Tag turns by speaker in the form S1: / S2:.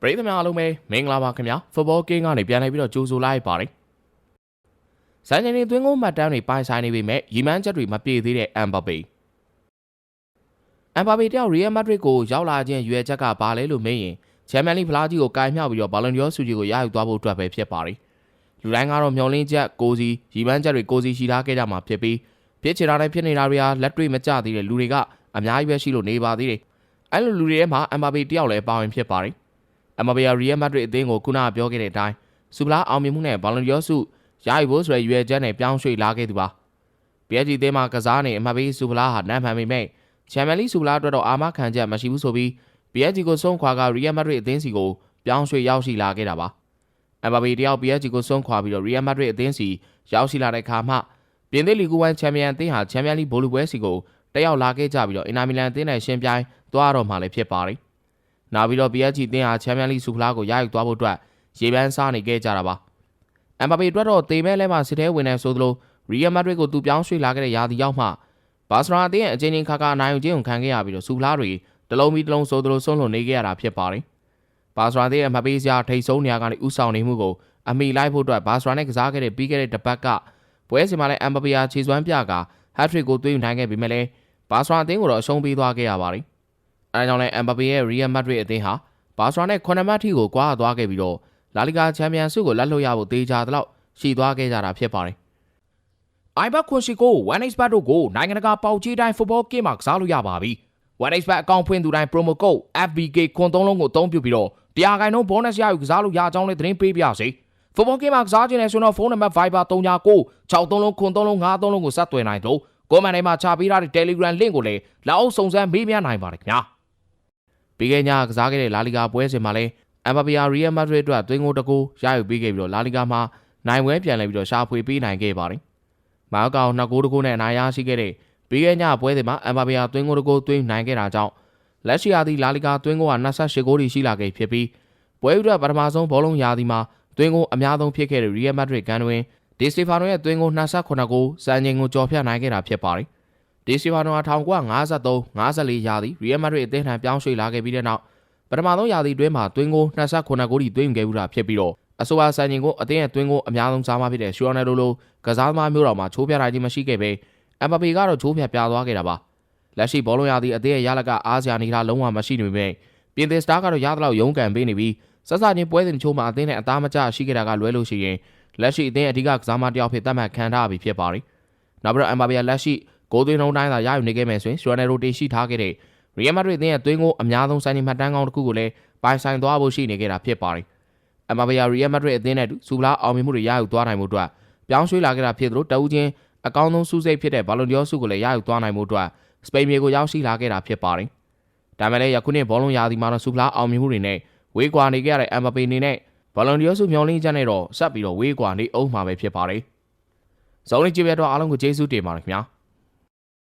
S1: ပရိသတ်များအားလုံးပဲမင်္ဂလာပါခင်ဗျာဖုတ်ဘောကင်းကနေပြန်လည်ပြီးတော့ကြိုဆိုလိုက်ပါတယ်စံချိန်တွေသွင်းကုန်မှတ်တမ်းတွေပိုင်ဆိုင်နေပေမဲ့ရီမန်းချက်တွေမပြည့်သေးတဲ့အမ်ဘာပေအမ်ဘာပေတယောက်ရီယယ်မက်ဒရစ်ကိုရောက်လာခြင်းရွယ်ချက်ကဘာလဲလို့မေးရင်ချန်ပီယံလိဖလားကြီးကိုကင်မြောက်ပြီးတော့ဘာလွန်ဒီယောဆုကြီးကိုရယူသွားဖို့အတွက်ပဲဖြစ်ပါတယ်လူတိုင်းကတော့မျောလင်းချက်ကိုစီရီမန်းချက်တွေကိုစီရှိထားခဲ့ကြမှာဖြစ်ပြီးဖြစ်ချင်တာတိုင်းဖြစ်နေတာတွေဟာလက်တွေ့မကျသေးတဲ့လူတွေကအများကြီးပဲရှိလို့နေပါသေးတယ်အဲ့လိုလူတွေထဲမှာအမ်ဘာပေတယောက်လည်းပါဝင်ဖြစ်ပါတယ် အမဘီယာရီယယ်မက်ဒရစ်အသင်းကိုခုနကပြောခဲ့တဲ့အတိုင်းစူပလာအောင်မြင်မှုနဲ့ဘာလွန်ဒီယောစုရယူဖို့ဆိုရရွယ်ချက်နဲ့ပြောင်းရွှေ့လာခဲ့သူပါ။ PSG အသင်းမှာကစားနေအမဘီစူပလာဟာနမ်းမှန်ပေမဲ့ချန်ပီယံလိစူပလာအတွက်တော့အာမခံချက်မရှိဘူးဆိုပြီး PSG ကိုဆုံးခွာကရီယယ်မက်ဒရစ်အသင်းစီကိုပြောင်းရွှေ့ရောက်ရှိလာခဲ့တာပါ။အမဘီတယောက် PSG ကိုဆုံးခွာပြီးတော့ရီယယ်မက်ဒရစ်အသင်းစီရောက်ရှိလာတဲ့အခါမှပြင်သစ်လီဂူ1ချန်ပီယံအသင်းဟာချန်ပီယံလိဘိုလ်လူပွဲစီကိုတက်ရောက်လာခဲ့ကြပြီးတော့အင်နာမီလန်အသင်းနဲ့ရှင်ပြိုင်သွားတော့မှလည်းဖြစ်ပါတယ်။ နောက်ပြီးတော့ PSG အသင်းဟာချန်ပီယံလိစူဖလားကိုရယူသွားဖို့အတွက်ရေပန်းစားနေခဲ့ကြတာပါ။အမ်ဘာပေအတွက်တော့တေမဲလဲမှာစစ်သေးဝင်နေဆိုသလိုရီယယ်မက်ဒရစ်ကိုသူပြောင်းရွှေ့လာခဲ့တဲ့ရာသီရောက်မှဘာစရာအသင်းရဲ့အချင်းချင်းခါခါနိုင်ယူခြင်းကိုခံခဲ့ရပြီးတော့စူဖလားတွေတလုံးပြီးတလုံးဆိုသလိုဆုံးလွန်နေခဲ့ရတာဖြစ်ပါတယ်။ဘာစရာအသင်းရဲ့မပေးစရာထိတ်ဆုံးနေရာကနေဥဆောင်နေမှုကိုအမိလိုက်ဖို့အတွက်ဘာစရာနဲ့ကစားခဲ့တဲ့ပြီးခဲ့တဲ့တစ်ပတ်ကပွဲစဉ်မှာလည်းအမ်ဘာပေယာခြေစွမ်းပြကဟတ်ထရစ်ကိုသွင်းယူနိုင်ခဲ့ပေမဲ့လည်းဘာစရာအသင်းကိုတော့အရှုံးပေးသွားခဲ့ရပါတယ်။ အဲဒါကြောင့်လည်းအမ်ဘာပေရဲ့ရီယယ်မက်ဒရစ်အသင်းဟာဘာစရာနဲ့9မှတ်ထိကိုကွာသွားခဲ့ပြီးတော့လာလီဂါချန်ပီယံဆုကိုလက်လွတ်ရဖို့တေချာတလောက်ရှိသွားခဲ့ကြတာဖြစ်ပါတယ်။ iBet ခွန်ရှိကို 1xbet တို့ကိုနိုင်ငံတကာပေါက်ကြီးတိုင်းဖုတ်ဘောကင်းမှာကစားလို့ရပါပြီ။ 1xbet အကောင့်ဖွင့်သူတိုင်း promo code FBK ခွန်သုံးလုံးကိုအသုံးပြုပြီးတော့တရားခိုင်နှုန်း bonus ရယူကစားလို့ရကြောင်းလည်းသတင်းပေးပြစေ။ဖုတ်ဘောကင်းမှာကစားခြင်းနဲ့ဆိုတော့ဖုန်းနံပါတ် Viber 39 63လုံးခွန်သုံးလုံး53လုံးကိုဆက်သွယ်နိုင်လို့ကိုမန်ထဲမှာချပေးထားတဲ့ Telegram link ကိုလည်းလာအောင်စုံစမ်းမေးမြန်းနိုင်ပါတယ်ခင်ဗျာ။ ပြီးခဲ့ညကစားခဲ့တဲ့လာလီဂါပွဲစဉ်မှာလည်းအမ်ဘာပီယာရီယယ်မက်ဒရစ်အတွက်သွင်းကိုတကူရယူပေးခဲ့ပြီးတော့လာလီဂါမှာနိုင်ပွဲပြန်လည်ပြီးတော့ရှာဖွေပေးနိုင်ခဲ့ပါတယ်။မာကောင်နှစ်ကိုတကူနဲ့အနိုင်ရရှိခဲ့တဲ့ပြီးခဲ့ညပွဲစဉ်မှာအမ်ဘာပီယာသွင်းကိုတကူသွင်းနိုင်ခဲ့တာကြောင့်လက်ရှိရာသီလာလီဂါသွင်းကိုက28ဂိုးထိရှိလာခဲ့ဖြစ်ပြီးပွဲဥဒပထမဆုံးဘောလုံးရာသီမှာသွင်းကိုအများဆုံးဖြစ်ခဲ့တဲ့ရီယယ်မက်ဒရစ်ကန်တွင်ဒီစတီဖာနိုရဲ့သွင်းကို28ဂိုးစံချိန်ကိုကျော်ဖြတ်နိုင်ခဲ့တာဖြစ်ပါတယ်။ ဒီစီဗာနိုဟာ1953 54ရာသီရီယယ်မက်ဒရစ်အသင်းထံပြောင်းရွှေ့လာခဲ့ပြီးတဲ့နောက်ပထမဆုံးရာသီတွင်းမှာသွင်းကို29ဂိုးထိသွင်းယူခဲ့မှုတာဖြစ်ပြီးတော့အဆိုပါစံချိန်ကိုအသင်းရဲ့သွင်းကိုအများဆုံးစားမဖြစ်တဲ့ရှူရိုနယ်ဒိုလိုကစားသမားမျိုးတော်မှာချိုးပြထားခြင်းမရှိခဲ့ပဲအမ်ဘာပေကတော့ချိုးပြပြသွားခဲ့တာပါလက်ရှိဘောလုံးရာသီအသင်းရဲ့ရလကအားစရာနေထားလုံးဝမရှိနေပေမဲ့ပြင်သစ်စတားကတော့ရသလောက်ရုန်းကန်ပေးနေပြီးဆက်စချင်းပွဲစဉ်တချို့မှာအသင်းနဲ့အသားမကျရှိခဲ့တာကလွဲလို့ရှိရင်လက်ရှိအသင်းအဓိကကစားမတယောက်ဖြစ်သတ်မှတ်ခံထားရပြီဖြစ်ပါတယ်နောက်ပြီးတော့အမ်ဘာပေကလက်ရှိ ဂိုးသွင်းနှုန်းတိုင်းသာရယူနေခဲ့မယ်ဆိုရင်စရနယ်ရိုတေရှိထားခဲ့တဲ့ရီယယ်မက်ဒရစ်အသင်းရဲ့သွင်းကိုအများဆုံးစိုင်းနေမှတ်တမ်းကောင်းတစ်ခုကိုလည်းပိုင်ဆိုင်သွားဖို့ရှိနေခဲ့တာဖြစ်ပါတယ်။အမဘယာရီယယ်မက်ဒရစ်အသင်းနဲ့စူပလာအောင်မြင်မှုတွေရယူသွားနိုင်မှုအတွက်ပြောင်းရွှေ့လာခဲ့တာဖြစ်သလိုတဦးချင်းအကောင်းဆုံးစူးစိတ်ဖြစ်တဲ့ဘာလွန်ဒီယောဆုကိုလည်းရယူသွားနိုင်မှုအတွက်စပိန်မြေကိုရောက်ရှိလာခဲ့တာဖြစ်ပါတယ်။ဒါမဲ့လည်းယခုနှစ်ဘောလုံးရာသီမှာတော့စူပလာအောင်မြင်မှုတွေနဲ့ဝေးကွာနေခဲ့ရတဲ့အမ်ဘပေအနေနဲ့ဘာလွန်ဒီယောဆုမျောလင်းချက်နဲ့တော့ဆက်ပြီးတော့ဝေးကွာနေအောင်မှာပဲဖြစ်ပါတယ်။ဇောင်းလေးကြည့်ပြတော့အားလုံးကိုကျေးဇူးတင်ပါတယ်ခင်ဗျာ။